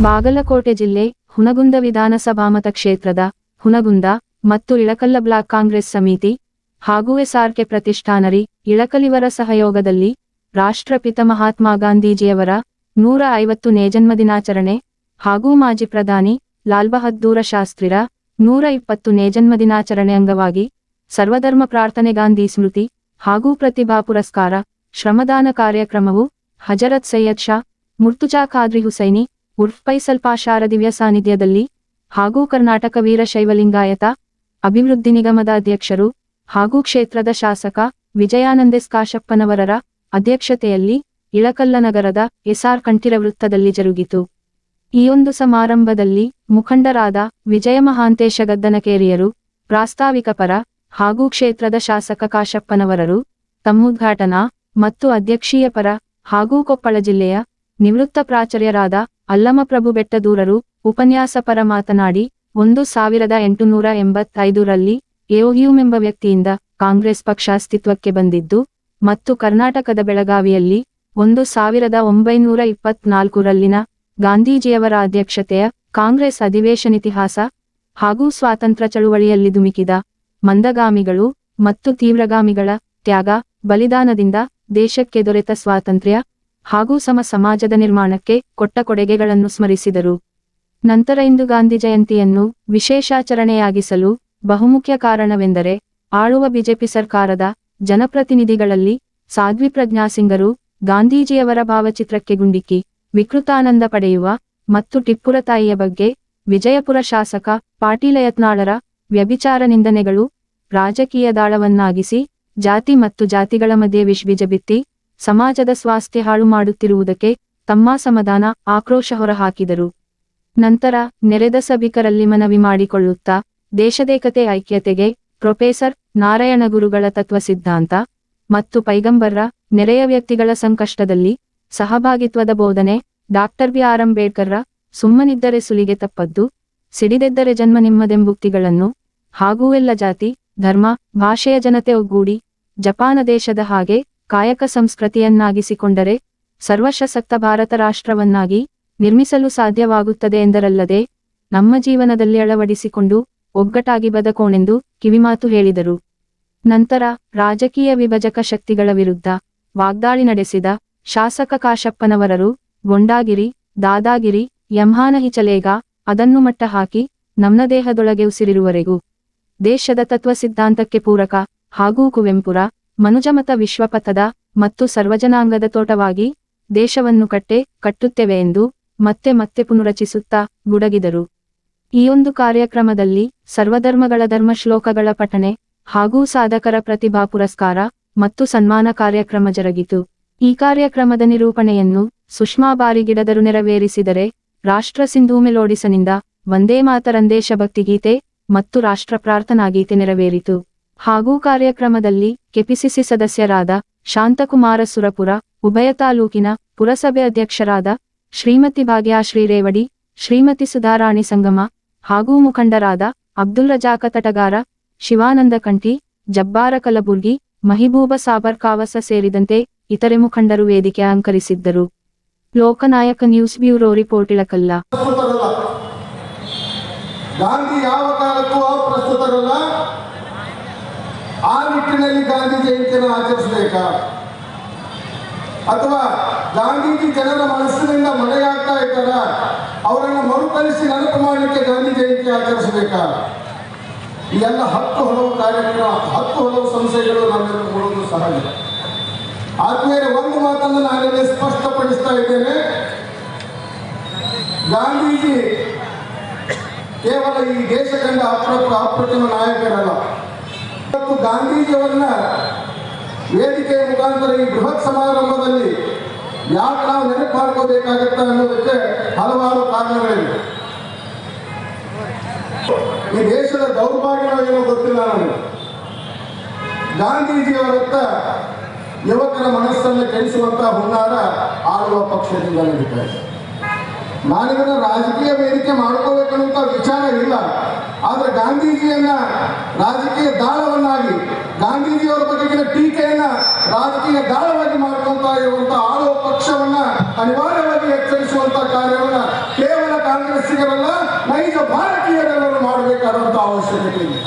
ಬಾಗಲಕೋಟೆ ಜಿಲ್ಲೆ ಹುನಗುಂದ ವಿಧಾನಸಭಾ ಮತಕ್ಷೇತ್ರದ ಹುನಗುಂದ ಮತ್ತು ಇಳಕಲ್ಲ ಬ್ಲಾಕ್ ಕಾಂಗ್ರೆಸ್ ಸಮಿತಿ ಹಾಗೂ ಎಸ್ಆರ್ಕೆ ಪ್ರತಿಷ್ಠಾನರಿ ಇಳಕಲಿವರ ಸಹಯೋಗದಲ್ಲಿ ರಾಷ್ಟ್ರಪಿತ ಮಹಾತ್ಮ ಗಾಂಧೀಜಿಯವರ ನೂರ ಐವತ್ತನೇ ಜನ್ಮದಿನಾಚರಣೆ ಹಾಗೂ ಮಾಜಿ ಪ್ರಧಾನಿ ಲಾಲ್ ಬಹದ್ದೂರ ಶಾಸ್ತ್ರಿರ ನೂರ ಇಪ್ಪತ್ತನೇ ಜನ್ಮದಿನಾಚರಣೆ ಅಂಗವಾಗಿ ಸರ್ವಧರ್ಮ ಪ್ರಾರ್ಥನೆ ಗಾಂಧಿ ಸ್ಮೃತಿ ಹಾಗೂ ಪ್ರತಿಭಾ ಪುರಸ್ಕಾರ ಶ್ರಮದಾನ ಕಾರ್ಯಕ್ರಮವು ಹಜರತ್ ಸೈಯದ್ ಶಾ ಮುರ್ತುಜಾ ಖಾದ್ರಿ ಹುಸೈನಿ ಉರ್ಫ್ ಫೈಸಲ್ ಪಾಷಾರ ದಿವ್ಯ ಸಾನ್ನಿಧ್ಯದಲ್ಲಿ ಹಾಗೂ ಕರ್ನಾಟಕ ವೀರಶೈವಲಿಂಗಾಯತ ಅಭಿವೃದ್ಧಿ ನಿಗಮದ ಅಧ್ಯಕ್ಷರು ಹಾಗೂ ಕ್ಷೇತ್ರದ ಶಾಸಕ ವಿಜಯಾನಂದೆಸ್ ಕಾಶಪ್ಪನವರರ ಅಧ್ಯಕ್ಷತೆಯಲ್ಲಿ ಇಳಕಲ್ಲ ನಗರದ ಎಸ್ಆರ್ ಕಂಠಿರ ವೃತ್ತದಲ್ಲಿ ಜರುಗಿತು. ಈ ಒಂದು ಸಮಾರಂಭದಲ್ಲಿ ಮುಖಂಡರಾದ ವಿಜಯ ಮಹಾಂತೇಶ ಗದ್ದನಕೇರಿಯರು ಪ್ರಾಸ್ತಾವಿಕ ಪರ ಹಾಗೂ ಕ್ಷೇತ್ರದ ಶಾಸಕ ಕಾಶಪ್ಪನವರರು ತಮ್ಮುದ್ಘಾಟನಾ ಮತ್ತು ಅಧ್ಯಕ್ಷೀಯ ಪರ ಹಾಗೂ ಕೊಪ್ಪಳ ಜಿಲ್ಲೆಯ ನಿವೃತ್ತ ಪ್ರಾಚಾರ್ಯರಾದ ಅಲ್ಲಮಪ್ರಭು ಬೆಟ್ಟದೂರರು ಉಪನ್ಯಾಸ ಪರ ಮಾತನಾಡಿ ಒಂದು ಸಾವಿರದ ಎಂಟುನೂರ ಎಂಬತ್ತೈದರಲ್ಲಿ ಎಂಬ ವ್ಯಕ್ತಿಯಿಂದ ಕಾಂಗ್ರೆಸ್ ಪಕ್ಷ ಅಸ್ತಿತ್ವಕ್ಕೆ ಬಂದಿದ್ದು, ಮತ್ತು ಕರ್ನಾಟಕದ ಬೆಳಗಾವಿಯಲ್ಲಿ ಒಂದು ಸಾವಿರದ ಒಂಬೈನೂರ ಇಪ್ಪತ್ನಾಲ್ಕರಲ್ಲಿನ ಗಾಂಧೀಜಿಯವರ ಅಧ್ಯಕ್ಷತೆಯ ಕಾಂಗ್ರೆಸ್ ಅಧಿವೇಶನ ಇತಿಹಾಸ ಹಾಗೂ ಸ್ವಾತಂತ್ರ್ಯ ಚಳುವಳಿಯಲ್ಲಿ ಧುಮುಕಿದ ಮಂದಗಾಮಿಗಳು ಮತ್ತು ತೀವ್ರಗಾಮಿಗಳ ತ್ಯಾಗ, ಬಲಿದಾನದಿಂದ ದೇಶಕ್ಕೆ ದೊರೆತ ಸ್ವಾತಂತ್ರ್ಯ ಹಾಗೂ ಸಮ ಸಮಾಜದ ನಿರ್ಮಾಣಕ್ಕೆ ಕೊಟ್ಟ ಕೊಡುಗೆಗಳನ್ನು ಸ್ಮರಿಸಿದರು. ನಂತರ ಇಂದು ಗಾಂಧಿ ಜಯಂತಿಯನ್ನು ವಿಶೇಷಾಚರಣೆಯಾಗಿಸಲು ಬಹುಮುಖ್ಯ ಕಾರಣವೆಂದರೆ ಆಳುವ ಬಿಜೆಪಿ ಸರ್ಕಾರದ ಜನಪ್ರತಿನಿಧಿಗಳಲ್ಲಿ ಸಾಧ್ವಿ ಪ್ರಜ್ಞಾ ಸಿಂಗರು ಗಾಂಧೀಜಿಯವರ ಭಾವಚಿತ್ರಕ್ಕೆ ಗುಂಡಿಕ್ಕಿ, ವಿಕೃತಾನಂದ ಪಡೆಯುವ ಮತ್ತು ಟಿಪ್ಪುರ ತಾಯಿಯ ಬಗ್ಗೆ ವಿಜಯಪುರ ಶಾಸಕ ಪಾಟೀಲ ಯತ್ನಾಳರ ವ್ಯಭಿಚಾರ ನಿಂದನೆಗಳು ರಾಜಕೀಯ ದಾಳವನ್ನಾಗಿಸಿ ಜಾತಿ ಮತ್ತು ಜಾತಿಗಳ ಮಧ್ಯೆ ವಿಷಬೀಜ ಬಿತ್ತಿ ಸಮಾಜದ ಸ್ವಾಸ್ಥ್ಯ ಹಾಳು ಮಾಡುತ್ತಿರುವುದಕ್ಕೆ ತಮ್ಮ ಸಮಾಧಾನ ಆಕ್ರೋಶ ಹೊರಹಾಕಿದರು. ನಂತರ ನೆರೆದ ಸಭಿಕರಲ್ಲಿ ಮನವಿ ಮಾಡಿಕೊಳ್ಳುತ್ತಾ ದೇಶದೇಕತೆ ಐಕ್ಯತೆಗೆ ಪ್ರೊಫೆಸರ್ ನಾರಾಯಣ ಗುರುಗಳ ತತ್ವ ಸಿದ್ಧಾಂತ ಮತ್ತು ಪೈಗಂಬರ್ರ ನೆರೆಯ ವ್ಯಕ್ತಿಗಳ ಸಂಕಷ್ಟದಲ್ಲಿ ಸಹಭಾಗಿತ್ವದ ಬೋಧನೆ ಡಾಕ್ಟರ್ ಬಿ. ಆರ್. ಅಂಬೇಡ್ಕರ್ರ ಸುಮ್ಮನಿದ್ದರೆ ಸುಲಿಗೆ ತಪ್ಪದ್ದು, ಸಿಡಿದೆದ್ದರೆ ಜನ್ಮ ನಿಮ್ಮದೆಂಬುಕ್ತಿಗಳನ್ನು ಹಾಗೂ ಎಲ್ಲ ಜಾತಿ, ಧರ್ಮ, ಭಾಷೆಯ ಜನತೆ ಒಗ್ಗೂಡಿ ಜಪಾನ ದೇಶದ ಹಾಗೆ ಕಾಯಕ ಸಂಸ್ಕೃತಿಯನ್ನಾಗಿಸಿಕೊಂಡರೆ ಸರ್ವಶಸಕ್ತ ಭಾರತ ರಾಷ್ಟ್ರವನ್ನಾಗಿ ನಿರ್ಮಿಸಲು ಸಾಧ್ಯವಾಗುತ್ತದೆ ಎಂದರಲ್ಲದೆ ನಮ್ಮ ಜೀವನದಲ್ಲಿ ಅಳವಡಿಸಿಕೊಂಡು ಒಗ್ಗಟ್ಟಾಗಿ ಬದಕೋಣೆಂದು ಕಿವಿಮಾತು ಹೇಳಿದರು. ನಂತರ ರಾಜಕೀಯ ವಿಭಜಕ ಶಕ್ತಿಗಳ ವಿರುದ್ಧ ವಾಗ್ದಾಳಿ ನಡೆಸಿದ ಶಾಸಕ ಕಾಶಪ್ಪನವರರು ಗೊಂಡಾಗಿರಿ, ದಾದಾಗಿರಿ ಯಂಹಾನಹಿ ಚಲೇಗ ಅದನ್ನು ಮಟ್ಟ ಹಾಕಿ ನಮ್ಮ ದೇಹದೊಳಗೆ ಉಸಿರಿರುವರೆಗೂ ದೇಶದ ತತ್ವ ಸಿದ್ಧಾಂತಕ್ಕೆ ಪೂರಕ ಹಾಗೂ ಕುವೆಂಪುರ ಮನುಜಮತ ವಿಶ್ವಪಥದ ಮತ್ತು ಸರ್ವಜನಾಂಗದ ತೋಟವಾಗಿ ದೇಶವನ್ನು ಕಟ್ಟೆ, ಕಟ್ಟುತ್ತೇವೆ ಎಂದು ಮತ್ತೆ ಮತ್ತೆ ಪುನರಚಿಸುತ್ತಾ ಗುಡಗಿದರು. ಈ ಒಂದು ಕಾರ್ಯಕ್ರಮದಲ್ಲಿ ಸರ್ವಧರ್ಮಗಳ ಧರ್ಮ ಶ್ಲೋಕಗಳ ಪಠಣೆ ಹಾಗೂ ಸಾಧಕರ ಪ್ರತಿಭಾ ಪುರಸ್ಕಾರ ಮತ್ತು ಸನ್ಮಾನ ಕಾರ್ಯಕ್ರಮ ಜರುಗಿತು. ಈ ಕಾರ್ಯಕ್ರಮದ ನಿರೂಪಣೆಯನ್ನು ಸುಷ್ಮಾ ಬಾರಿಗಿಡದರು ನೆರವೇರಿಸಿದರೆ ರಾಷ್ಟ್ರ ಸಿಂಧೂ ಮೆಲೋಡಿಸನಿಂದ ವಂದೇ ಮಾತರಂ ದೇಶಭಕ್ತಿ ಗೀತೆ ಮತ್ತು ರಾಷ್ಟ್ರ ಪ್ರಾರ್ಥನಾ ಗೀತೆ ನೆರವೇರಿತು. ಹಾಗೂ ಕಾರ್ಯಕ್ರಮದಲ್ಲಿ ಕೆಪಿಸಿಸಿ ಸದಸ್ಯರಾದ ಶಾಂತಕುಮಾರ ಸುರಪುರ, ಉಭಯ ತಾಲೂಕಿನ ಪುರಸಭೆ ಅಧ್ಯಕ್ಷರಾದ ಶ್ರೀಮತಿ ಭಾಗ್ಯಾಶ್ರೀ ರೇವಡಿ ಶ್ರೀಮತಿ ಸುಧಾರಾಣಿ ಸಂಗಮ ಹಾಗೂ ಮುಖಂಡರಾದ ಅಬ್ದುಲ್ ರಜಾಕ ತಟಗಾರ, ಶಿವಾನಂದ ಕಂಠಿ, ಜಬ್ಬಾರ ಕಲಬುರ್ಗಿ, ಮಹಿಬೂಬ ಸಾಬರ್ ಕಾವಸ ಸೇರಿದಂತೆ ಇತರೆ ಮುಖಂಡರು ವೇದಿಕೆ ಅಲಂಕರಿಸಿದ್ದರು ಲೋಕನಾಯಕ ನ್ಯೂಸ್ ಬ್ಯೂರೋ ರಿಪೋರ್ಟ್ ಇಳಕಲ್ಲ ಪ್ರಸ್ತುತರಲ್ಲ ಗಾಂಧಿ ಯಾವ ಕಾಲಕ್ಕೂ ಅಪ್ರಸ್ತುತರಲ್ಲ ಆ ನಿಟ್ಟಿನಲ್ಲಿ ಗಾಂಧಿ ಜಯಂತಿಯನ್ನು ಆಚರಿಸಬೇಕಾ? ಅಥವಾ ಗಾಂಧೀಜಿ ಜನರ ಮನಸ್ಸಿನಿಂದ ಮರೆಯಾಗ್ತಾ ಇದ್ದಾರ? ಅವರನ್ನು ಮರುಕಳಿಸಿ ನೆನಪು ಮಾಡಲಿಕ್ಕೆ ಗಾಂಧಿ ಜಯಂತಿ ಆಚರಿಸಬೇಕಾ? ಈ ಎಲ್ಲ ಹತ್ತು ಹಲವು ಕಾರ್ಯಕ್ರಮ ಹತ್ತು ಹಲವು ಸಂಸ್ಥೆಗಳು ನನ್ನಲ್ಲಿ ಕೊಡುವುದು ಸಹಜ. ಆದ್ಮೇಲೆ ಒಂದು ಮಾತನ್ನು ನಾನಿಲ್ಲಿ ಸ್ಪಷ್ಟಪಡಿಸ್ತಾ ಇದ್ದೇನೆ. ಗಾಂಧೀಜಿ ಕೇವಲ ಈ ದೇಶ ಕಂಡ ಅಪ್ರತಿಮ ನಾಯಕರಲ್ಲ. ಇವತ್ತು ಗಾಂಧೀಜಿಯವರನ್ನ ವೇದಿಕೆಯ ಮುಖಾಂತರ ಈ ಬೃಹತ್ ಸಮಾರಂಭದಲ್ಲಿ ಯಾಕೆ ನಾವು ನೆನಪು ಮಾಡ್ಕೋಬೇಕಾಗತ್ತ ಅನ್ನೋದಕ್ಕೆ ಹಲವಾರು ಕಾರಣಗಳಿವೆ. ಈ ದೇಶದ ದೌರ್ಭಾಗ್ಯ ಏನೋ ಗೊತ್ತಿಲ್ಲ ನನಗೆ ಗಾಂಧೀಜಿಯವರತ್ತ ಯುವಕರ ಮನಸ್ಸನ್ನು ಕೆಡಿಸುವಂತಹ ಹುನ್ನಾರ ಆಳುವ ಪಕ್ಷದಿಂದ ನಡೀತಾ ಇದೆ. ನಾನಿದನ್ನ ರಾಜಕೀಯ ವೇದಿಕೆ ಮಾಡ್ಕೋಬೇಕನ್ನುವಂತ ವಿಚಾರ ಇಲ್ಲ. ಆದ್ರೆ ಗಾಂಧೀಜಿಯನ್ನ ರಾಜಕೀಯ ದಾಳವನ್ನಾಗಿ, ಗಾಂಧೀಜಿಯವರ ಬಗೆಗಿನ ಟೀಕೆಯನ್ನ ರಾಜಕೀಯ ದಾಳವಾಗಿ ಮಾಡ್ಕೊಂತ ಇರುವಂತ ಆಳುವ ಪಕ್ಷವನ್ನ ಅನಿವಾರ್ಯವಾಗಿ ಎಚ್ಚರಿಸುವಂತ ಕಾರ್ಯವನ್ನ ಕೇವಲ ಕಾಂಗ್ರೆಸ್ಸಿಗರಲ್ಲ, ನೈಜ ಭಾರತೀಯರೆಲ್ಲರೂ ಮಾಡಬೇಕಾದಂತ ಅವಶ್ಯಕತೆ ಇದೆ.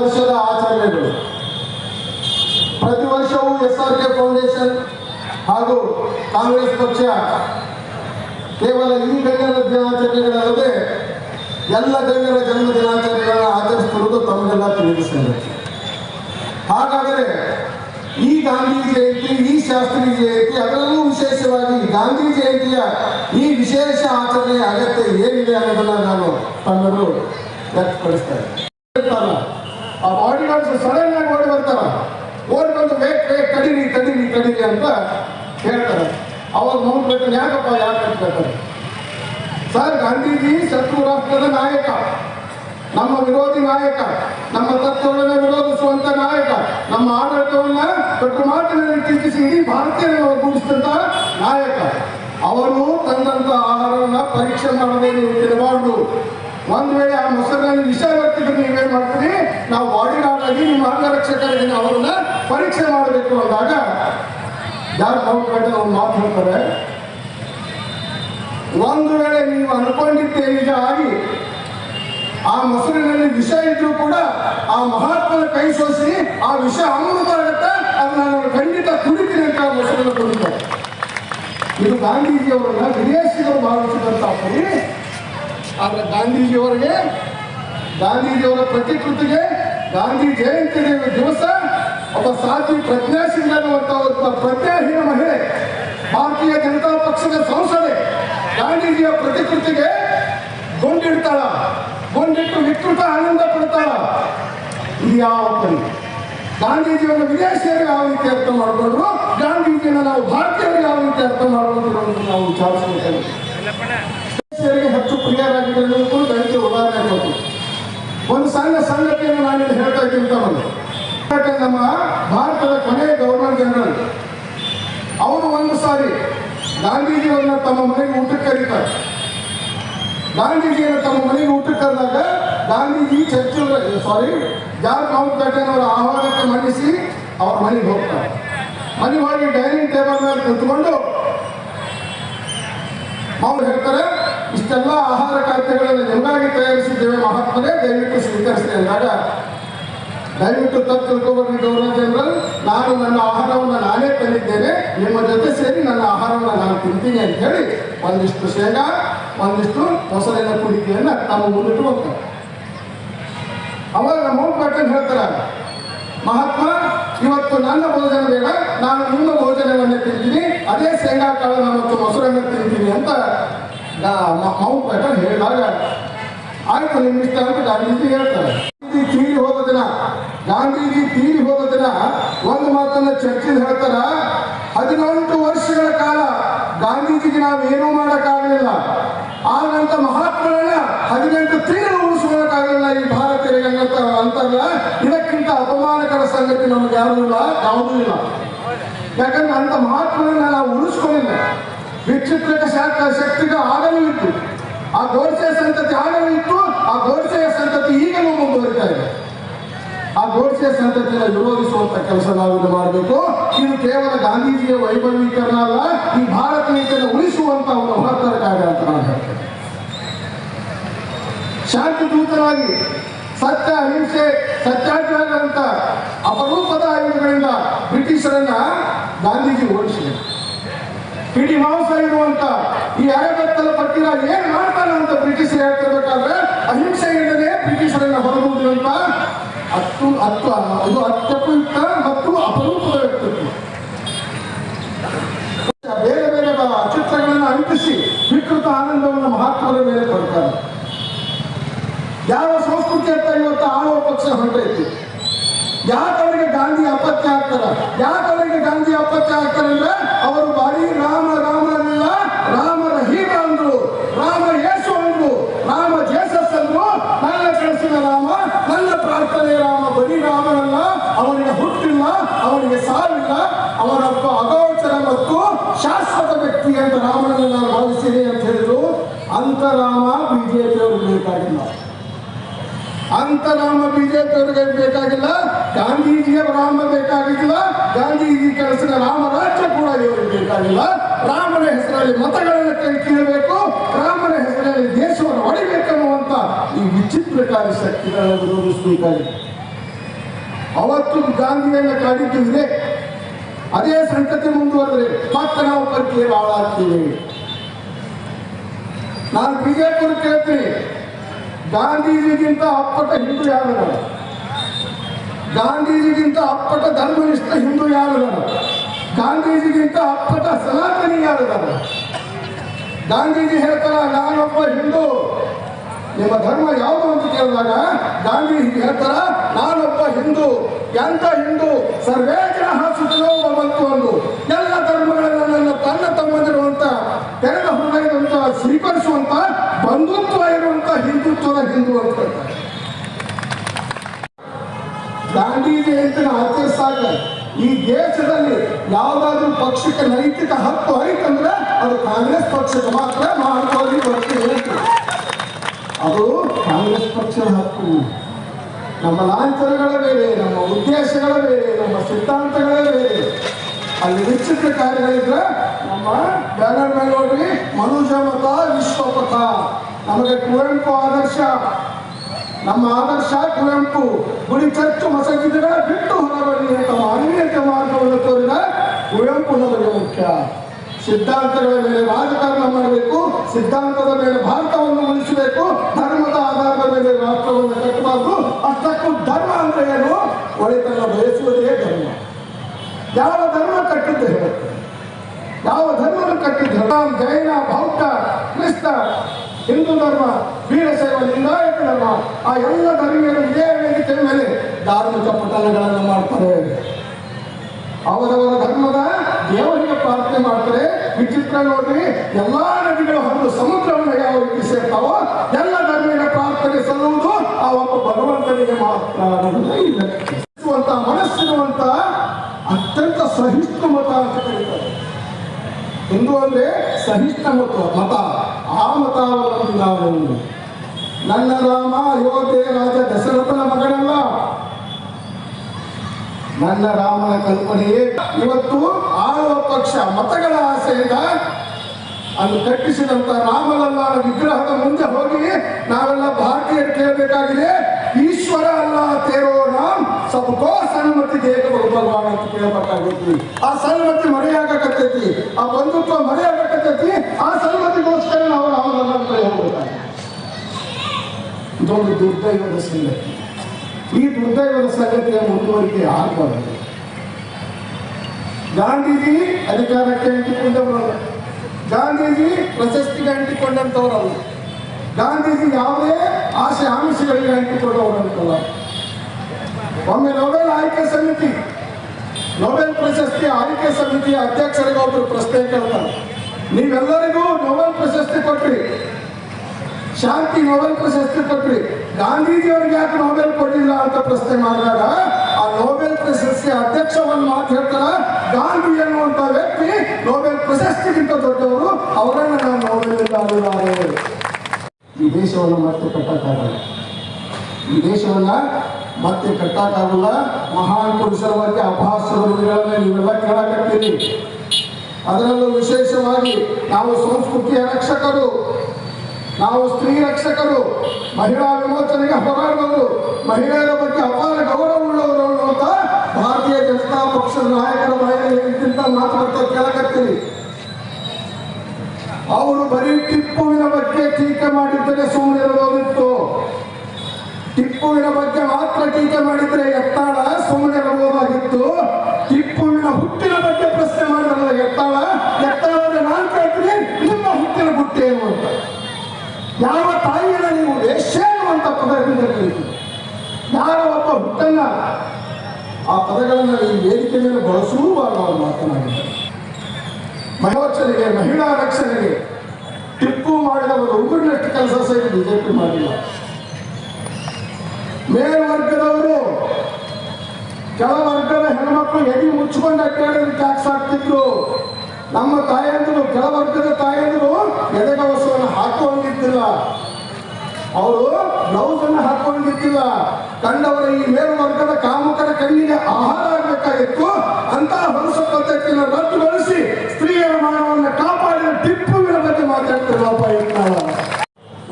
ವರ್ಷದ ಆಚರಣೆಗಳು. ಪ್ರತಿ ವರ್ಷವೂ ಎಸ್ ಆರ್ ಕೆ ಫೌಂಡೇಶನ್ ಹಾಗೂ ಕಾಂಗ್ರೆಸ್ ಪಕ್ಷ ಕೇವಲ ಈ ಗಣ್ಯರ ದಿನಾಚರಣೆಗಳಲ್ಲದೆ ಎಲ್ಲ ಗಣ್ಯರ ಜನ್ಮ ದಿನಾಚರಣೆಗಳನ್ನು ಆಚರಿಸುತ್ತಿರುವುದು ತಮಗೆಲ್ಲ ತಿಳಿಸಿದೆ ಹಾಗಾದರೆ ಈ ಗಾಂಧಿ ಜಯಂತಿ, ಈ ಶಾಸ್ತ್ರಿ ಜಯಂತಿ, ಅದರಲ್ಲೂ ವಿಶೇಷವಾಗಿ ಗಾಂಧಿ ಜಯಂತಿಯ ಈ ವಿಶೇಷ ಆಚರಣೆಯ ಅಗತ್ಯ ಏನಿದೆ ಅನ್ನೋದನ್ನ ನಾನು ತಮ್ಮರು ವ್ಯಕ್ತಪಡಿಸ್ತಾರೆ ಆ ಬಾಡಿ ಗಾರ್ಡ್ಸ್ ಸಡನ್ ಆಗಿ ಓಡಿ ಬರ್ತಾರ ಓಡಿ ಬಂದು ವೇಟ್ ವೇಟ್ ಅಂತ ಹೇಳ್ತಾರೆ ಅವಾಗ ನೋಡ್ಬೇಕು ಯಾಕಪ್ಪ ಯಾಕೆ ಸರ್, ಗಾಂಧೀಜಿ ಶತ್ರು ರಾಷ್ಟ್ರದ ನಾಯಕ. ನಮ್ಮ ವಿರೋಧಿ ನಾಯಕ, ನಮ್ಮ ತತ್ವಗಳನ್ನು ವಿರೋಧಿಸುವಂತ ನಾಯಕ, ನಮ್ಮ ಆಡಳಿತವನ್ನ ಕಟ್ಟು ಮಾತಿನಲ್ಲಿ ಟೀಕಿಸಿ ಇಡೀ ಭಾರತೀಯರನ್ನು ಒಗ್ಗೂಡಿಸಿದಂತ ನಾಯಕ. ಅವರು ತಂದಂತ ಆಹಾರವನ್ನ ಪರೀಕ್ಷೆ ಮಾಡದೆ ನೀವು ತಿನ್ನಬಾರ್ದು ಒಂದ್ ವೇಳೆ ಆ ಮೊಸರಿನಲ್ಲಿ ವಿಷ ಬರ್ತಿದ್ರೆ ನೀವೇನ್ ಮಾಡ್ತೀರಿ? ನಾವು ಬಾಡಿ ಗಾರ್ಡ್ ಆಗಿ ನಿಮ್ಮ ಅಂಗರಕ್ಷಕರಿಗೆ ಅವರನ್ನ ಪರೀಕ್ಷೆ ಮಾಡಬೇಕು ಅಂದಾಗ ಯಾರು ಕೌಂಟ್ ಅವ್ರು ಒಂದು ಮಾತು ಒಂದು ವೇಳೆ ನೀವು ಅನ್ಕೊಂಡಿದ್ದೆ ನಿಜ ಆಗಿ ಆ ಮೊಸರಿನಲ್ಲಿ ವಿಷ ಇದ್ರೂ ಕೂಡ ಆ ಮಹಾತ್ಮನ ಕೈ ಸೋಸಿ ಆ ವಿಷ ಅಮೃತ ಆಗುತ್ತೆ ಅದನ್ನ ನಾನು ಖಂಡಿತ ಕುಡಿತೀನಿ ಅಂತ ಆ ಮೊಸರನ್ನು ಕುಡಿತಾರೆ. ಇದು ಗಾಂಧೀಜಿಯವರನ್ನ ವಿದೇಶಿಗರು ಭಾವಿಸಿದಂತ ಪರಿ ಆದ್ರೆ ಗಾಂಧೀಜಿಯವರಿಗೆ, ಗಾಂಧೀಜಿಯವರ ಪ್ರತಿಕೃತಿಗೆ, ಗಾಂಧಿ ಜಯಂತಿ ದಿವಸ ಒಬ್ಬ ಸಾಧ್ವಿ ಪ್ರಜ್ಞಾಸಿಂಗ್ ಅನ್ನುವಂತ ಒಬ್ಬ ಪ್ರಜ್ಞಾಹೀನ ಮಹಿಳೆ, ಭಾರತೀಯ ಜನತಾ ಪಕ್ಷದ ಸಂಸದೆ, ಗಾಂಧೀಜಿಯ ಪ್ರತಿಕೃತಿಗೆ ಗುಂಡಿಡ್ತಾಳ. ಗುಂಡಿಟ್ಟು ವಿಕೃತ ಆನಂದ ಪಡ್ತಾಳ. ಇದು ಯಾವ ಗಾಂಧೀಜಿಯನ್ನು ವಿದೇಶಿಯರು ಯಾವ ರೀತಿ ಅರ್ಥ ಮಾಡಿಕೊಂಡ್ರು? ಗಾಂಧೀಜಿಯನ್ನು ನಾವು ಭಾರತೀಯರು ಯಾವ ರೀತಿ ಅರ್ಥ ಮಾಡಿಕೊಂಡ್ರು ಅಂತ ನಾವು ವಿಚಾರಿಸಬೇಕಾಗಿದೆ ವಿದೇಶಿಯರಿಗೆ ಹೆಚ್ಚು ಕೂಡ ದಯವಿಟ್ಟು ಉದಾಹರಣೆ ಕೊಟ್ಟು ಒಂದು ಸಣ್ಣ ಸಂಗತಿಯನ್ನು ನಾನು ಇಲ್ಲಿ ಹೇಳ್ತಾ ಇದ್ದೀನಿ ತಮಗೆ ನಮ್ಮ ಭಾರತದ ಕೊನೆಯ ಗವರ್ನರ್ ಜನರಲ್. ಅವರು ಒಂದು ಸಾರಿ ಗಾಂಧೀಜಿಯವರನ್ನ ತಮ್ಮ ಮನೆಗೆ ಊಟಕ್ಕೆ ಕರೀತಾರೆ. ಗಾಂಧೀಜಿಯನ್ನು ತಮ್ಮ ಮನೆಗೆ ಊಟಕ್ಕೆ ಕರೆದಾಗ Gandhiji Churchill sorry George Mountbatten ಅವರ ಆಹ್ವಾನಕ್ಕೆ ಮನ್ನಿಸಿ ಅವ್ರ ಮನೆಗೆ ಹೋಗ್ತಾರೆ. ಮನೆ ಹೋಗಿ ಡೈನಿಂಗ್ ಟೇಬಲ್ ಮೇಲೆ ಕುತ್ಕೊಂಡು ಅವ್ರು ಹೇಳ್ತಾರೆ, ಇಷ್ಟೆಲ್ಲ ಆಹಾರ ಖಾದ್ಯಗಳನ್ನು ನಿಮಗಾಗಿ ತಯಾರಿಸಿದ್ದೇವೆ ಮಹಾತ್ಮರೇ, ದಯವಿಟ್ಟು ಸ್ವೀಕರಿಸಿದೆ ಅಂದಾಗ ದಯವಿಟ್ಟು ತಪ್ಪು ತಿಳ್ಕೊಬರ್ರಿ ಗೌರವ ಜನರಲ್ ನಾನು ನನ್ನ ಆಹಾರವನ್ನು ನಾನೇ ತಂದಿದ್ದೇನೆ. ನಿಮ್ಮ ಜೊತೆ ಸೇರಿ ನನ್ನ ಆಹಾರವನ್ನು ನಾನು ತಿಂತೀನಿ ಅಂತ ಹೇಳಿ ಒಂದಿಷ್ಟು ಶೇಂಗಾ, ಒಂದಿಷ್ಟು ಮೊಸರಿನ ಕುಡಿಕೆಯನ್ನು ತಮ್ಮ ಮುಂದಿಟ್ಟು ಹೋಗ್ತಾರೆ. ಅವಾಗ ಮೌಂಟ್ ಪಾಟೀಲ್ ಹೇಳ್ತಾರೆ, ಮಹಾತ್ಮ, ಇವತ್ತು ನನ್ನ ಭೋಜನ ಬೇಡ ನಾನು ನಿಮ್ಮ ಭೋಜನವನ್ನೇ ತಿಂತೀನಿ. ಅದೇ ಶೇಂಗಾ ಕಾಳನ ಮತ್ತು ಮೊಸರನ್ನು ತಿಂತೀನಿ ಅಂತ ಮೌಂಟ್ ಬ್ಯಾಟನ್ ಹೇಳಿದಾಗ ಆಯ್ತು ನಿಮ್ಮ ಇಷ್ಟ ಅಂತ ಗಾಂಧೀಜಿ ಹೇಳ್ತಾರೆ. ತೀರಿ ದಿನ ಗಾಂಧೀಜಿ ತೀರಿ ದಿನ ಒಂದು ಮಾತನ್ನ ಚರ್ಚೆ ಹೇಳ್ತಾರ, ಹದಿನೆಂಟು ವರ್ಷಗಳ ಕಾಲ ಗಾಂಧೀಜಿಗೆ ನಾವು ಏನೂ ಮಾಡೋಕ್ಕಾಗಲಿಲ್ಲ. ಆಗಂತ ಮಹಾತ್ಮರನ್ನ ಹದಿನೆಂಟು ತಿಂಗಳು ಉಳಿಸ್ಕೊಳ್ಳೋಕ್ಕಾಗಲಿಲ್ಲ ಈ ಭಾರತೀಯರಿಗೆ ಅಂತ ಅಂತಾರಲ್ಲ ಇದಕ್ಕಿಂತ ಅಪಮಾನಕರ ಸಂಗತಿ ನಮ್ಗೆ ಯಾರು ಇಲ್ಲ ಯಾವುದೂ ಇಲ್ಲ. ಯಾಕಂದ್ರೆ ಅಂತ ಮಹಾತ್ಮರನ್ನ ನಾವು ಉಳಿಸ್ಕೊಳ್ಳಿಲ್ಲ ವಿಚಿತ್ರಕ ಶಾಖ ಶಕ್ತಿಗೆ ಆಗಲೂ ಇತ್ತು. ಆ ಗೋಡ್ಸೆಯ ಸಂತತಿ ಆಗಲೂ ಇತ್ತು. ಆ ಗೋಡ್ಸೆಯ ಮುಂದುವರಿತಾ ಇದೆ ಆ ಗೋಡ್ಸೆ ಸಂತತಿಯನ್ನು ವಿರೋಧಿಸುವಂತ ಕೆಲಸ ನಾವಿಲ್ಲಿ ಮಾಡಬೇಕು. ಇದು ಕೇವಲ ಗಾಂಧೀಜಿಯ ವೈಭವೀಕರಣ ಅಲ್ಲ, ಈ ಭಾರತ ನೀತಿಯನ್ನು ಉಳಿಸುವಂತ ಒಂದು ಮಹತ್ತರ ಕಾರ್ಯ ಅಂತ ನಾನು ಹೇಳ್ತೇನೆ. ಶಾಂತಿ ದೂತರಾಗಿ ಸತ್ಯ, ಅಹಿಂಸೆ ಸತ್ಯಾಗ್ರಹ ಅಂತ ಅಪರೂಪದ ಆಯುಧಗಳಿಂದ ಬ್ರಿಟಿಷರನ್ನ ಗಾಂಧೀಜಿ ಓಡಿಸಿದರು. ಪಿಡಿ ಮಾಂಸ ಇರುವಂತ ಈ ಅರೆಬೆತ್ತಲ ಪಟ್ಟಿನ ಏನ್ ಮಾಡ್ತಾನೆ ಅಂತ ಬ್ರಿಟಿಷರು ಹೇಳ್ತಿರ್ಬೇಕಾದ್ರೆ, ಅಹಿಂಸೆಯಿಂದಲೇ ಬ್ರಿಟಿಷರನ್ನ ಅಂತ ಅತ್ತು ಅತ್ತು ಇದು ಅತ್ಯಪಯುಕ್ತ ಮತ್ತು ಅಪರೂಪದ ವ್ಯಕ್ತಿತ್ವ. ಬೇರೆ ಬೇರೆ ಚಿತ್ರಗಳನ್ನು ಅಂಟಿಸಿ ವಿಕೃತ ಆನಂದವನ್ನು ಮಹಾತ್ಮರ ಮೇಲೆ ಕೊಡ್ತಾರೆ. ಯಾವ ಸಂಸ್ಕೃತಿ ಅಂತ ಇವತ್ತು ಆಳುವ ಪಕ್ಷ ಹೊಂಟೈತಿ ಯಾಕವರಿಗೆ ಗಾಂಧಿ ಅಪತ್ಯ ಆಗ್ತಾರ? ಯಾಕವರಿಗೆ ಗಾಂಧಿ ಅಪತ್ಯ ಆಗ್ತಾರೆ ಅಂದ್ರೆ ಅವರು ಬರೀ ರಾಮ ರಾಮ ರಹೀಮ ಅಂದ್ರು ರಾಮ ಯೇಸು ಅಂದ್ರು ರಾಮ ಜೇಸಸ್ ಅಂದ್ರು ನನ್ನ ಕಳಿಸಿದ ರಾಮ ನನ್ನ ಪ್ರಾರ್ಥನೆ ರಾಮ ಬರೀ ರಾಮನಲ್ಲ ಅವನಿಗೆ ಹುಟ್ಟಿಲ್ಲ ಅವನಿಗೆ ಸಾವಿಲ್ಲ ಅವನೊಬ್ಬ ಅಗೋಚರ ಮತ್ತು ಶಾಶ್ವತ ವ್ಯಕ್ತಿ ಅಂತ ರಾಮನನ್ನು ನಾನು ಭಾವಿಸಿದೆ ಅಂತ ಹೇಳಿದ್ರು. ಅಂತರಾಮ ಬಿಜೆಪಿ ಬಿಜೆಪಿಯವರು ಬೇಕಾಗಿಲ್ಲ. ಅಂತರಾಮ ಬಿಜೆಪಿ ಬಿಜೆಪಿಯವರಿಗೆ ಬೇಕಾಗಿಲ್ಲ? ಗಾಂಧೀಜಿಗೆ ರಾಮ ಬೇಕಾಗಿಲ್ಲ ಗಾಂಧೀಜಿ ಕೆಲಸದ ರಾಮ ರಾಜ್ಯ ಕೂಡ ಇವರಿಗೆ ಬೇಕಾಗಿಲ್ಲ. ರಾಮನ ಹೆಸರಲ್ಲಿ ಮತಗಳನ್ನು ಕೈ ಕೀಳಬೇಕು. ರಾಮನ ಹೆಸರಲ್ಲಿ ದೇಶವನ್ನು ಹೊಡಿಬೇಕನ್ನುವಂತ ಈ ವಿಚಿತ್ರಕಾರಿ ಶಕ್ತಿಗಳನ್ನು ವಿರೋಧಿಸಬೇಕಾಗಿದೆ ಅವತ್ತು ಗಾಂಧಿಯನ್ನ ಕಾಡಿದ್ದು ಅದೇ ಸಂತತಿ ಮುಂದುವರೆದ್ರೆ ಮತ್ತೆ ನಾವು ಪರಿಚಯ ಹಾಳಾಗ್ತೀವಿ. ನಾನು ಬಿಜೆಪಿ ಕೇಳ್ತೀನಿ. ಗಾಂಧೀಜಿಗಿಂತ ಅಪ್ಪಟ ಹಿಂದೂ ಯಾರು? ಗಾಂಧೀಜಿಗಿಂತ ಅಪ್ಪಟ ಧರ್ಮನಿಷ್ಠ ಹಿಂದೂ ಯಾರು? ಗಾಂಧೀಜಿಗಿಂತ ಅಪ್ಪಟ ಸನಾತನಿ ಯಾರು? ಗಾಂಧೀಜಿ ಹೇಳ್ತಾರ, ನಾನೊಬ್ಬ ಹಿಂದೂ. ನಿಮ್ಮ ಧರ್ಮ ಯಾವುದು ಅಂತ ಕೇಳಿದಾಗ ಗಾಂಧೀಜಿ ಹೇಳ್ತಾರ, ನಾನೊಬ್ಬ ಹಿಂದೂ, ಎಂತ ಹಿಂದೂ, ಸರ್ವೇ ಜನ ಸುಖಲೋ ಎಲ್ಲ ಧರ್ಮಗಳನ್ನ ನನ್ನ ತನ್ನ ತಮ್ಮದಿರುವಂತ, ತೆರೆದ ಹೃದಯದಂತ ಸ್ವೀಕರಿಸುವಂತ ಬಂಧುತ್ವ ಇರುವಂತ ಹಿಂದುತ್ವದ ಹಿಂದೂ ಅಂತ ಗಾಂಧಿ ಜಯಂತಿನ ಆಚರಿಸಾಗ ಈ ದೇಶದಲ್ಲಿ ಯಾವುದಾದ್ರೂ ಪಕ್ಷಕ್ಕೆ ನೈತಿಕ ಹಕ್ಕು ಐತಂದ್ರೆ ಅದು ಕಾಂಗ್ರೆಸ್ ಪಕ್ಷಕ್ಕೆ ಮಾತ್ರ ಮಾಡ್ಕೊಳ್ಳಿ, ಬರ್ತೀವಿ ಅದು ಕಾಂಗ್ರೆಸ್ ಪಕ್ಷದ ಹಕ್ಕು. ನಮ್ಮ ಲಾಂಛನಗಳೇ ಬೇರೆ ನಮ್ಮ ಉದ್ದೇಶಗಳ ಬೇರೆ ನಮ್ಮ ಸಿದ್ಧಾಂತಗಳ ಬೇರೆ ಅಲ್ಲಿ ವಿಚಿತ್ರ ಕಾರ್ಯಗಳಿದ್ರೆ ನಮ್ಮ ಬ್ಯಾನರ್ ಮೇಲೆ ನೋಡ್ರಿ ಮನುಜ ಮತ ವಿಶ್ವಪಥ ನಮಗೆ ಕುವೆಂಪು ಆದರ್ಶ. ನಮ್ಮ ಆದರ್ಶ ಕುವೆಂಪು. ಗುಡಿ ಚರ್ಚು ಮಸಗಿದ್ರೆ ಬಿಟ್ಟು ಹೊರಬನ್ನಿ ಅಂತ ಮಾನವೀಯತೆ ಮಾರ್ಗವನ್ನು ತೋರಿದ ಕುವೆಂಪು ನಮಗೆ ಮುಖ್ಯ. ಸಿದ್ಧಾಂತಗಳ ಮೇಲೆ ರಾಜಕಾರಣ ಮಾಡಬೇಕು, ಸಿದ್ಧಾಂತದ ಮೇಲೆ ಭಾರತವನ್ನು ಉಳಿಸಬೇಕು, ಧರ್ಮದ ಆಧಾರದ ಮೇಲೆ ರಾಷ್ಟ್ರವನ್ನು ಕಟ್ಟಬಾರದು. ಅಷ್ಟಕ್ಕೂ ಧರ್ಮ ಅಂದ್ರೆ ಏನು? ಒಳಿತನ್ನ ಬಯಸುವುದೇ ಧರ್ಮ. ಯಾವ ಧರ್ಮ ಕಟ್ಟಿದ್ದೆ ಯಾವ ಧರ್ಮವನ್ನು ಕಟ್ಟಿದ್ದೆ? ಜೈನ, ಬೌದ್ಧ ಕ್ರಿಸ್ತ ಹಿಂದೂ ಧರ್ಮ ವೀರಶೈವ ಲಿಂಗಾಯತ ಧರ್ಮ, ಆ ಎಲ್ಲ ಧರ್ಮೀಯರು ಇದೇ ವೇದಿಕೆ ಮೇಲೆ ಧಾರ್ಮಿಕ ಪಠಣಗಳನ್ನು ಮಾಡ್ತಾರೆ. ಅವರವರ ಧರ್ಮದ ದೇವರಿಗೆ ಪ್ರಾರ್ಥನೆ ಮಾಡ್ತಾರೆ. ವಿಚಿತ್ರ ನೋಡ್ರಿ, ಎಲ್ಲಾ ನದಿಗಳು ಹರಿದು ಸಮುದ್ರವನ್ನು ಯಾವ ರೀತಿ ಸೇರ್ತಾವೋ, ಎಲ್ಲ ಧರ್ಮೀಯ ಪ್ರಾರ್ಥನೆ ಸಲ್ಲುವುದು ಆ ಒಬ್ಬ ಭಗವಂತನಿಗೆ ಮಾತ್ರ ಮನಸ್ಸಿರುವಂತ ಅತ್ಯಂತ ಸಹಿಷ್ಣು ಮತ ಅಂತ ಕರೀತಾರೆ. ಹಿಂದೂ ಅಂದ್ರೆ ಸಹಿಷ್ಣು ಮತ ಮತ. ಆ ಮತವನ್ನು ನಾವು ನನ್ನ ರಾಮ, ಯೋಧೆ, ರಾಜ, ದಶರಥನ ನನ್ನ ರಾಮನ ಕಲ್ಪನೆಯೇ ಇವತ್ತು ಆಳುವ ಪಕ್ಷ ಮತಗಳ ಆಸೆಯಿಂದ ಅದು ಕಟ್ಟಿಸಿದಂತ ರಾಮಲಲ್ಲಾರ ವಿಗ್ರಹದ ಮುಂದೆ ಹೋಗಿ ನಾವೆಲ್ಲ ಭಾರತೀಯರು ಕೇಳಬೇಕಾಗಿದೆ. ಈಶ್ವರ ಅಲ್ಲ, ತೇರೋ ರಾಮ್ ಸಬ್ಕೋ ಸನ್ಮತಿ ದೇಹ ಭಗವಾನ್ ಅಂತ ಕೇಳಬೇಕಾಗೈತಿ. ಆ ಸನ್ಮತಿ ಮರೆಯಾಗಕತ್ತೈತಿ. ಆ ಬಂಧುತ್ವ ಮರೆಯಾಗಕತ್ತೈತಿ. ಆ ಸನ್ಮತಿಗೋಸ್ಕರ ನಾವು ರಾಮಲಲ್ಲ ಕಡೆ ಇದೊಂದು ದುರ್ದೈವದ ಸಂಗತಿ. ಈ ದುರ್ದೈವದ ಸಂಗತಿಯ ಮುಂದುವರಿಕೆ ಆಗಬಾರದು ಗಾಂಧೀಜಿ ಅಧಿಕಾರಕ್ಕೆ ಅಂಟಿಕೊಂಡವರಲ್ಲ ಗಾಂಧೀಜಿ ಪ್ರಶಸ್ತಿಗೆ ಅಂಟಿಕೊಂಡಂಥವರಲ್ಲ ಗಾಂಧೀಜಿ ಯಾವುದೇ ಆಸೆ ಆಮಿಷಗಳಿಗೆ ಅಂಟಿಕೊಂಡವರಂತಲ್ಲ ಒಮ್ಮೆ ನೊಬೆಲ್ ಆಯ್ಕೆ ಸಮಿತಿ ನೊಬೆಲ್ ಪ್ರಶಸ್ತಿ ಆಯ್ಕೆ ಸಮಿತಿಯ ಅಧ್ಯಕ್ಷರಿಗೆ ಒಬ್ಬರು ಪ್ರಶ್ನೆ ಕೇಳ್ತಾರೆ ನೀವೆಲ್ಲರಿಗೂ ನೊಬೆಲ್ ಪ್ರಶಸ್ತಿ ಕೊಟ್ರಿ ಶಾಂತಿ ನೋಬೆಲ್ ಪ್ರಶಸ್ತಿ ಕೊಟ್ರಿ. ಗಾಂಧೀಜಿಯವ್ರಿಗೆ ಯಾಕೆ ನೋಬೆಲ್ ಕೊಟ್ಟಿಲ್ಲ ಅಂತ ಪ್ರಶ್ನೆ ಮಾಡಿದಾಗ, ಆ ನೋಬೆಲ್ ಪ್ರಶಸ್ತಿ ಅಧ್ಯಕ್ಷ ಒಂದು ಮಾತು ಹೇಳ್ತಾರ, ಗಾಂಧಿ ಅನ್ನುವಂತ ವ್ಯಕ್ತಿ ನೋಬೆಲ್ ಪ್ರಶಸ್ತಿಗಿಂತ ದೊಡ್ಡವರು, ಅವರನ್ನು ನಾವು ನೋಬೆಲ್ ಆಗಿದ್ದಾರೆ ಈ ದೇಶವನ್ನು ಮತ್ತೆ ಕಟ್ಟಕ್ಕಾಗಲ್ಲ ಈ ದೇಶವನ್ನ ಮತ್ತೆ ಕಟ್ಟಕ್ಕಾಗಲ್ಲ ಮಹಾನ್ ಪುರುಷರ ಬಗ್ಗೆ ಅಪಹಾಸ್ಯದ ನುಡಿಗಳನ್ನ ನೀವೆಲ್ಲ ಕೇಳಕತ್ತೀರಿ. ಅದರಲ್ಲೂ ವಿಶೇಷವಾಗಿ ನಾವು ಸಂಸ್ಕೃತಿಯ ರಕ್ಷಕರು ನಾವು ಸ್ತ್ರೀ ರಕ್ಷಕರು, ಮಹಿಳಾ ವಿಮೋಚನೆಗೆ ಹೋರಾಡುವವರು ಮಹಿಳೆಯರ ಬಗ್ಗೆ ಅಪಾರ ಗೌರವವುಳ್ಳವರು ಅನ್ನುವಂತ ಭಾರತೀಯ ಜನತಾ ಪಕ್ಷದ ನಾಯಕರ ಇಂತಿಂತ ಮಾತುಕತೆ ಕೇಳಕತ್ತೀರಿ ಅವರು ಬರೀ ಟಿಪ್ಪುವಿನ ಬಗ್ಗೆ ಟೀಕೆ ಮಾಡಿದ್ದರೆ ಸುಮ್ಮನಿರಬಹುದಿತ್ತು ಟಿಪ್ಪುವಿನ ಬಗ್ಗೆ ಮಾತ್ರ ಟೀಕೆ ಮಾಡಿದ್ರೆ ಎತ್ತಾಳ ಸುಮ್ಮನಿರಬಹುದಾಗಿತ್ತು ಟಿಪ್ಪುವಿನ ಹುಟ್ಟಿನ ಬಗ್ಗೆ ಪ್ರಶ್ನೆ ಮಾಡಿರಲ್ಲ ಎತ್ತಾಳ ಎತ್ತಾಳ ನಾನು ಕೇಳ್ತೀನಿ ನಿಮ್ಮ ಹುಟ್ಟಿನ ಹುಟ್ಟಿ ಏನು ಅಂತ ಯಾವ ತಾಯಿಯನ್ನ ನೀವು ಅನ್ನುವಂಥ ಪದದಿಂದ ಕರೀತೀರಿ ಯಾರ ಒಬ್ಬ ಹುಟ್ಟನ್ನ ಆ ಪದಗಳನ್ನು ಈ ವೇದಿಕೆ ಮೇಲೆ ಬಳಸುವಾಗ ಅವರು ಮಾತನಾಡಿದ್ದಾರೆ. ಮಹಿಳಾ ರಕ್ಷಣೆಗೆ ಟಿಪ್ಪು ಮಾಡಿದವರು ಉಗುರಿನಷ್ಟು ಕೆಲಸ ಸೇರಿ ಬಿಜೆಪಿ ಮಾಡಿಲ್ಲ. ಮೇಲ್ವರ್ಗದವರು, ಕೆಳವರ್ಗದ ಹೆಣ್ಮಕ್ಳು ಎದಿ ಮುಚ್ಚಿಕೊಂಡು ಅಟ್ಟಾಡಿದ್ರು ಟ್ಯಾಕ್ಸ್ ಹಾಕ್ತಿದ್ರು. ನಮ್ಮ ತಾಯಂದಿರು ಕೆಳವರ್ಗದ ತಾಯಂದಿರು ಎದೆಗವಸವನ್ನು ಹಾಕುವಂಗಿದ್ದಿಲ್ಲ. ಅವರು ಬ್ಲೌಸ್ ಅನ್ನು ಹಾಕೊಂಡಿದ್ದಿಲ್ಲ ಕಂಡವರ ಈ ಮೇಲ್ವರ್ಗದ ಕಾಮುಕರ ಕಣ್ಣಿಗೆ ಆಹಾರ ಆಗಬೇಕಾಗಿತ್ತು. ಅಂತಹ ಹೊಲಸ ಪದ್ಧತಿಯನ್ನು ರದ್ದುಗೊಳಿಸಿ ಸ್ತ್ರೀಯರ ಮಾನವನ್ನು ಕಾಪಾಡಿದ ಟಿಪ್ಪುವಿನ ಬಗ್ಗೆ ಮಾತಾಡ್ತಿರುವಪ್ಪ ಇರ್ತಾವ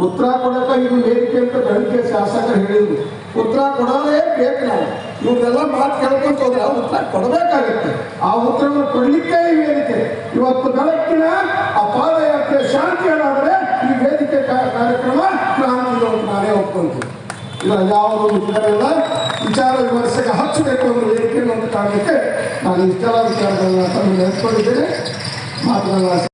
ಉತ್ತರ ಕೊಡಕ ಇದು ವೇದಿಕೆ ಅಂತ ಬೆಳಗ್ಗೆ ಶಾಸಕ ಹೇಳಿದ್ರು. ಉತ್ತರ ಕೊಡೋದೇ ಬೇಕು ನಾವು ಇವ್ರನ್ನೆಲ್ಲ ಮಾತು ಕೇಳ್ಕೊಂತ ಹೋದ್ರೆ ಉತ್ತರ ಕೊಡಬೇಕಾಗುತ್ತೆ. ಆ ಉತ್ತರವನ್ನು ಕೊಡ್ಲಿಕ್ಕೆ ಈ ವೇದಿಕೆ. ಇವತ್ತು ಬೆಳಕಿನ ಆ ಪಾದಯಾತ್ರೆ ಶಾಂತಿ ಏನಾದರೆ ಈ ವೇದಿಕೆ ಕಾರ್ಯಕ್ರಮ ಅಂತ ನಾನೇ ಒಪ್ಕೊಂತೀನಿ. ಇಲ್ಲ ಯಾವುದೋ ವಿಚಾರವಿಲ್ಲ ವಿಚಾರ ವಿಮರ್ಶೆಗೆ ಹಚ್ಚಬೇಕು ಅನ್ನೋ ವೇದಿಕೆಯನ್ನು ಒಂದು ಕಾರಣಕ್ಕೆ ನಾನು ಇಷ್ಟೆಲ್ಲ ವಿಚಾರಗಳನ್ನ ತಮಗೆ ನೆನೆಸ್ಕೊಂಡಿದ್ದೇನೆ ಮಾತುಗಳನ್ನ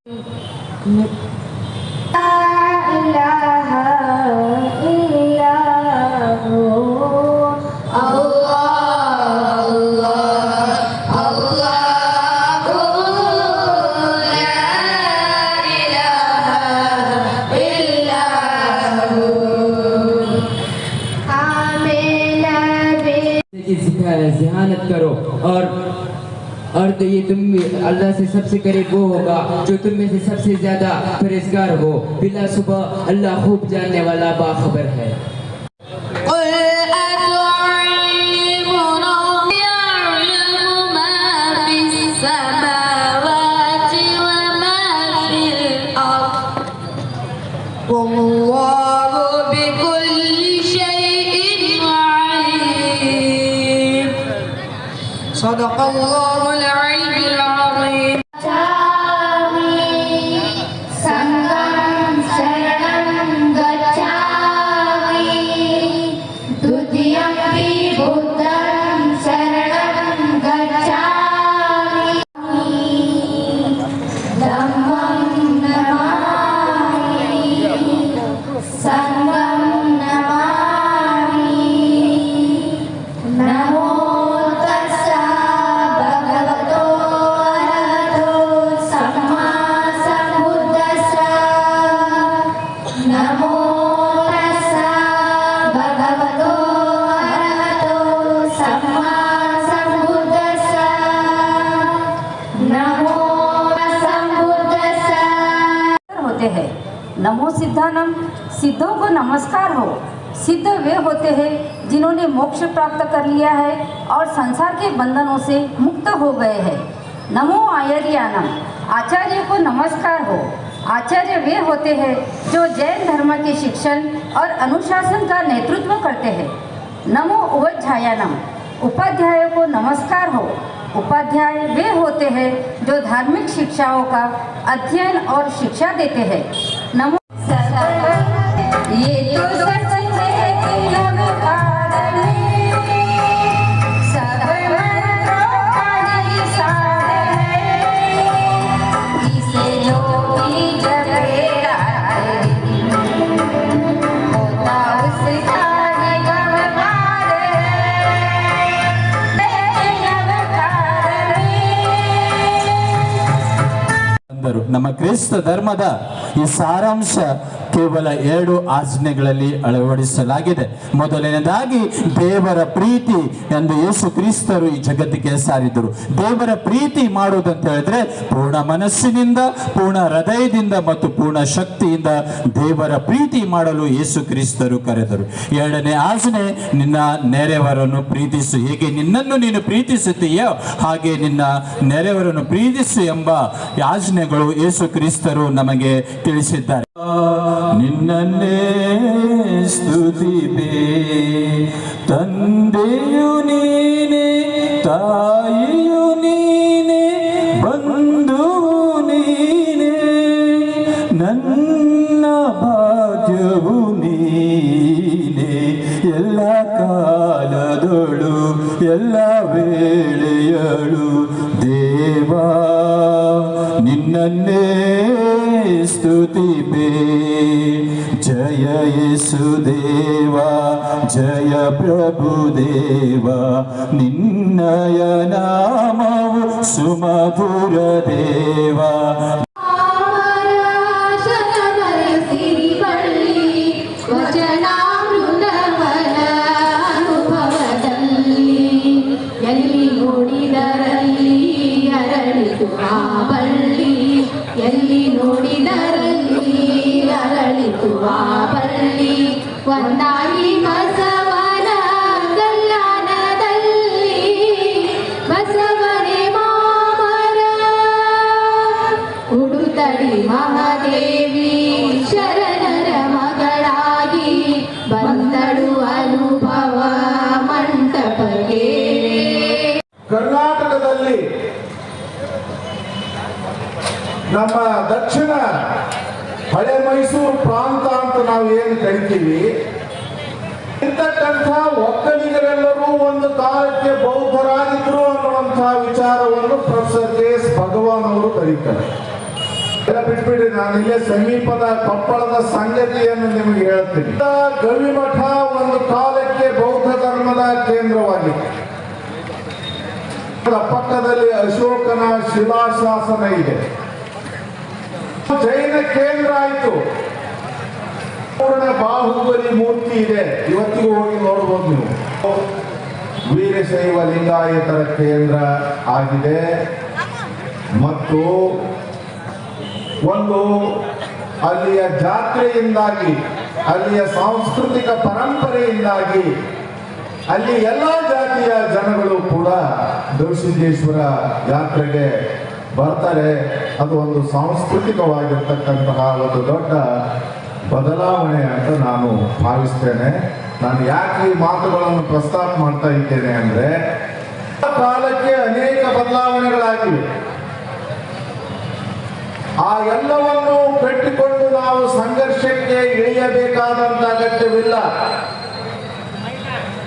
तुम अल्लाह से सबसे करीब वो होगा जो तुम में से सबसे ज़्यादा परहेजगार हो। बिला सुबह अल्लाह खूब जानने वाला बाखबर है। नमस्कार हो। सिद्ध वे होते हैं जिन्होंने मोक्ष प्राप्त कर लिया है और संसार के बंधनों से मुक्त हो गए हैं। नमो आयर्यानम। आचार्य को नमस्कार हो। आचार्य वे होते हैं जो जैन धर्म के शिक्षण और अनुशासन का नेतृत्व करते हैं। नमो उपाध्यायानम। उपाध्याय को नमस्कार हो। उपाध्याय वे होते हैं जो धार्मिक शिक्षाओं का अध्ययन और शिक्षा देते हैं। ಬಂದರು ನಮ್ಮ ಕ್ರಿಸ್ತ ಧರ್ಮದ ಈ ಸಾರಾಂಶ ಕೇವಲ ಎರಡು ಆಜ್ಞೆಗಳಲ್ಲಿ ಅಳವಡಿಸಲಾಗಿದೆ. ಮೊದಲನೇದಾಗಿ ದೇವರ ಪ್ರೀತಿ ಎಂದು ಯೇಸು ಕ್ರಿಸ್ತರು ಈ ಜಗತ್ತಿಗೆ ಸಾರಿದರು. ದೇವರ ಪ್ರೀತಿ ಮಾಡುವುದಂತ ಹೇಳಿದ್ರೆ, ಪೂರ್ಣ ಮನಸ್ಸಿನಿಂದ, ಪೂರ್ಣ ಹೃದಯದಿಂದ ಮತ್ತು ಪೂರ್ಣ ಶಕ್ತಿಯಿಂದ ದೇವರ ಪ್ರೀತಿ ಮಾಡಲು ಯೇಸು ಕ್ರಿಸ್ತರು ಕರೆದರು. ಎರಡನೇ ಆಜ್ಞೆ, ನಿನ್ನ ನೆರೆಯವರನ್ನು ಪ್ರೀತಿಸು. ಹೇಗೆ ನಿನ್ನನ್ನು ನೀನು ಪ್ರೀತಿಸುತ್ತೀಯೋ ಹಾಗೆ ನಿನ್ನ ನೆರೆಯವರನ್ನು ಪ್ರೀತಿಸು ಎಂಬ ಆಜ್ಞೆಗಳು ಯೇಸು ಕ್ರಿಸ್ತರು ನಮಗೆ ತಿಳಿಸಿದ್ದಾರೆ. ನಿನ್ನನ್ನೇ ಸ್ತುತಿ ತಂದೆಯು ನೀನೆ ತಾಯಿಯು ನೀನೆ ಬಂಧುವು ದೇವ ನಿನ್ನಯ ನಾಮವು ಸುಮಧುರ ದೇವ. ಎಲ್ಲಿ ನೋಡಿದರಲ್ಲಿ ಅರಳಿತು ಆ ಬಳ್ಳಿ. ಒಂದಾಗಿ ನೋಡಿದರಲ್ಲಿ ನಮ್ಮ ದಕ್ಷಿಣ ಹಳೆ ಮೈಸೂರು ಪ್ರಾಂತ ಅಂತ ನಾವು ಏನು ಕರಿತೀವಿ? ಇರ್ತಕ್ಕಂಥ ಒಕ್ಕಲಿಗರೆಲ್ಲರೂ ಒಂದು ಕಾಲಕ್ಕೆ ಬೌದ್ಧರಾಗಿದ್ರು ಅನ್ನುವಂತಹ ವಿಚಾರವನ್ನು ಪ್ರೊಫೆಸರ್ ಕೆ ಎಸ್ ಭಗವಾನ್ ಅವರು ಕರೀತಾರೆ. ಬಿಟ್ಬಿಡಿ, ನಾನು ಇಲ್ಲೇ ಸಮೀಪದ ಕೊಪ್ಪಳದ ಸಂಗತಿಯನ್ನು ನಿಮಗೆ ಹೇಳ್ತೀನಿ. ಗವಿಮಠ ಒಂದು ಕಾಲಕ್ಕೆ ಬೌದ್ಧ ಧರ್ಮದ ಕೇಂದ್ರವಾಗಿತ್ತು ಪಕ್ಕದಲ್ಲಿ ಅಶೋಕನ ಶಿಲಾಶಾಸನ ಇದೆ. ಜೈನ ಕೇಂದ್ರ ಆಯಿತು. ಪೂರ್ಣ ಬಾಹುಬಲಿ ಮೂರ್ತಿ ಇದೆ. ಇವತ್ತಿಗೂ ಹೋಗಿ ನೋಡಬಹುದು ನೀವು. ವೀರಶೈವ ಲಿಂಗಾಯತರ ಕೇಂದ್ರ ಆಗಿದೆ. ಮತ್ತು ಒಂದು ಅಲ್ಲಿಯ ಜಾತ್ರೆಯಿಂದಾಗಿ, ಅಲ್ಲಿಯ ಸಾಂಸ್ಕೃತಿಕ ಪರಂಪರೆಯಿಂದಾಗಿ, ಅಲ್ಲಿ ಎಲ್ಲ ಜಾತಿಯ ಜನಗಳು ಕೂಡ ಗವಿಸಿದ್ದೇಶ್ವರ ಜಾತ್ರೆಗೆ ಬರ್ತಾರೆ. ಅದು ಒಂದು ಸಾಂಸ್ಕೃತಿಕವಾಗಿರ್ತಕ್ಕಂತಹ ಒಂದು ದೊಡ್ಡ ಬದಲಾವಣೆ ಅಂತ ನಾನು ಭಾವಿಸ್ತೇನೆ. ನಾನು ಯಾಕೆ ಈ ಮಾತುಗಳನ್ನು ಪ್ರಸ್ತಾಪ ಮಾಡ್ತಾ ಇದ್ದೇನೆ ಅಂದ್ರೆ ಕಾಲಕ್ಕೆ ಅನೇಕ ಬದಲಾವಣೆಗಳಾಗಿವೆ. ಆ ಎಲ್ಲವನ್ನು ಕಟ್ಟಿಕೊಂಡು ನಾವು ಸಂಘರ್ಷಕ್ಕೆ ಇಳಿಯಬೇಕಾದಂತ ಅಗತ್ಯವಿಲ್ಲ.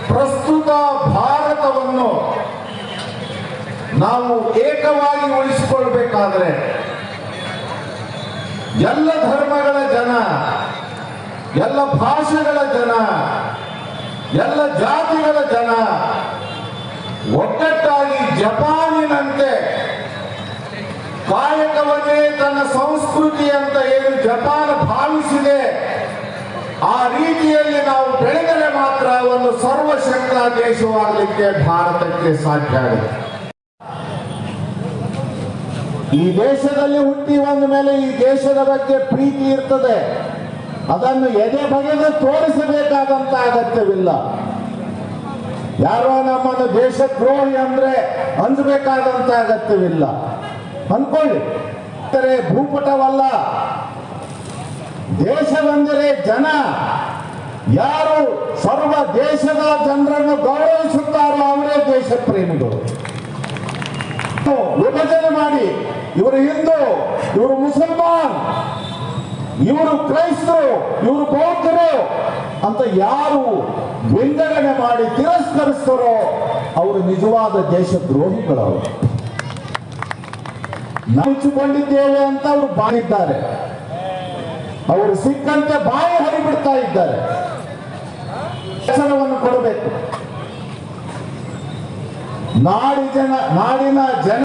ಪ್ರಸ್ತುತ ಭಾರತವನ್ನು ನಾವು ಏಕವಾಗಿ ಉಳಿಸಿಕೊಳ್ಬೇಕಾದ್ರೆ ಎಲ್ಲ ಧರ್ಮಗಳ ಜನ, ಎಲ್ಲ ಭಾಷೆಗಳ ಜನ, ಎಲ್ಲ ಜಾತಿಗಳ ಜನ ಒಟ್ಟಾಗಿ ಜಪಾನಿನಂತೆ ಕಾಯಕವನ್ನೇ ತನ್ನ ಸಂಸ್ಕೃತಿ ಅಂತ ಏನು ಜಪಾನ್ ಭಾವಿಸಿದೆ, ಆ ರೀತಿಯಲ್ಲಿ ನಾವು ಬೆಳೆದರೆ ಮಾತ್ರ ಒಂದು ಸರ್ವಶಕ್ತ ದೇಶವಾಗಲಿಕ್ಕೆ ಭಾರತಕ್ಕೆ ಸಾಧ್ಯ ಆಗುತ್ತೆ. ಈ ದೇಶದಲ್ಲಿ ಹುಟ್ಟಿ ಬಂದ ಮೇಲೆ ಈ ದೇಶದ ಬಗ್ಗೆ ಪ್ರೀತಿ ಇರ್ತದೆ. ಅದನ್ನು ಎದೆ ಬಗೆದು ತೋರಿಸಬೇಕಾದಂತ ಅಗತ್ಯವಿಲ್ಲ. ಯಾರೋ ನಮ್ಮನ್ನು ದೇಶದ್ರೋಹಿ ಅಂದ್ರೆ ಅಂಜಬೇಕಾದಂತ ಅಗತ್ಯವಿಲ್ಲ. ಅನ್ಕೊಳ್ಳಿ ಭೂಪಟವಲ್ಲ. ದೇಶವೆಂದರೆ ಜನ. ಯಾರು ಸರ್ವ ದೇಶದ ಜನರನ್ನು ಗೌರವಿಸುತ್ತಾರೋ ಅವರೇ ದೇಶ ಪ್ರೇಮಿಗಳು ವಿಭಜನೆ ಮಾಡಿ. ಇವರು ಹಿಂದೂ, ಇವರು ಮುಸಲ್ಮಾನ್, ಇವರು ಕ್ರೈಸ್ತರು, ಇವರು ಬೌದ್ಧರು ಅಂತ ಯಾರು ವಿಂಗಡಣೆ ಮಾಡಿ ತಿರಸ್ಕರಿಸ್ತಾರೋ ಅವರು ನಿಜವಾದ ದೇಶದ್ರೋಹಿಗಳವರು. ನಂಚಿಕೊಂಡಿದ್ದೇವೆ ಅಂತ ಅವರು ಬಾಯಿದ್ದಾರೆ ಅವರು ಸಿಕ್ಕಂತೆ ಬಾಯಿ ಹರಿಬಿಡ್ತಾ ಇದ್ದಾರೆ. ಹೆಸರವನ್ನು ಕೊಡಬೇಕು. ನಾಡಿ ಜನ ನಾಡಿನ ಜನ